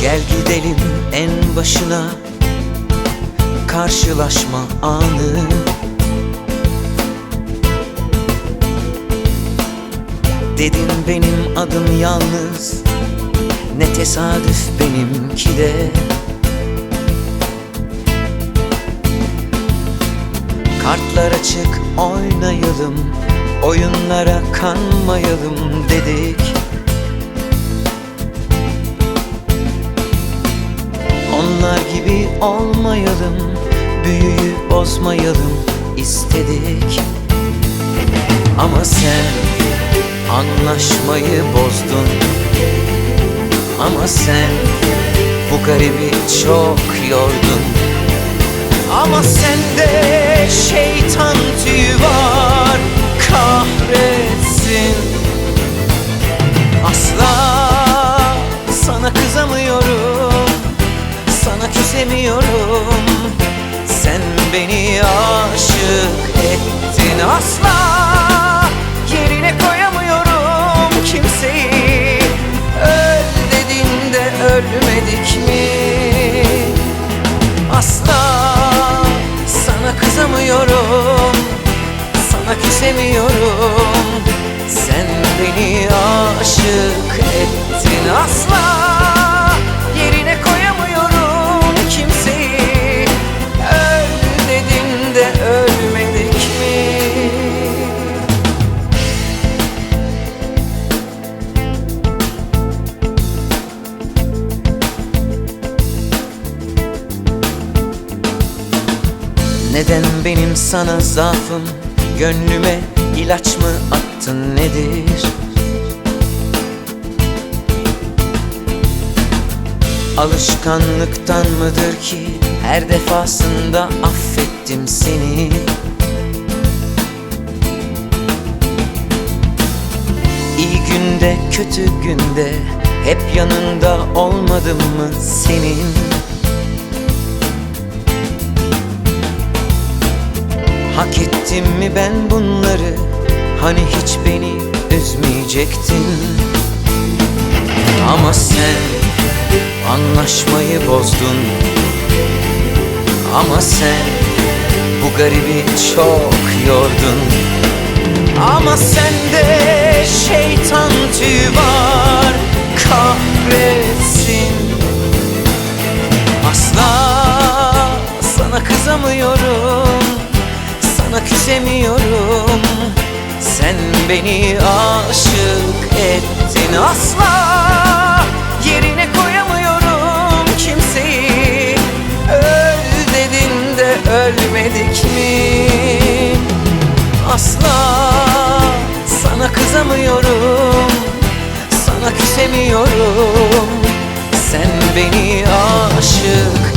Dönelim en başına. Karşılaşma anı. Dedin benim adım yalnız. Ne tesadüf benimki de. Kartlar açık oynayalım Oyunlara kanmayalım dedik olmayalım Büyüyü bozmayalım istedik. Ama sen anlaşmayı bozdun. Ama sen bu garibi çok yordun. Ama sende şeytan tüyü var küsemiyorum Sen beni aşık ettin Asla. Yerine koyamıyorum kimseyi. Öl dedin de ölmedik mi? Asla sana kızamıyorum. Sana küsemiyorum. Sen beni aşık ettin Asla Neden benim sana zaafım? Gönlüme ilaç mı attın nedir? Alışkanlıktan mıdır ki Her defasında affettim seni? İyi günde kötü günde Hep yanında olmadım mı senin ettim mi ben bunları? Hani hiç beni üzmeyecektin? Ama sen anlaşmayı bozdun. Ama sen bu garibi çok yordun. Ama sende şeytan tüyü var Sana küsemiyorum Sen beni aşık ettin Asla. Yerine koyamıyorum kimseyi. Öl dedin de ölmedik mi? Asla sana kızamıyorum. Sana küsemiyorum. Sen beni aşık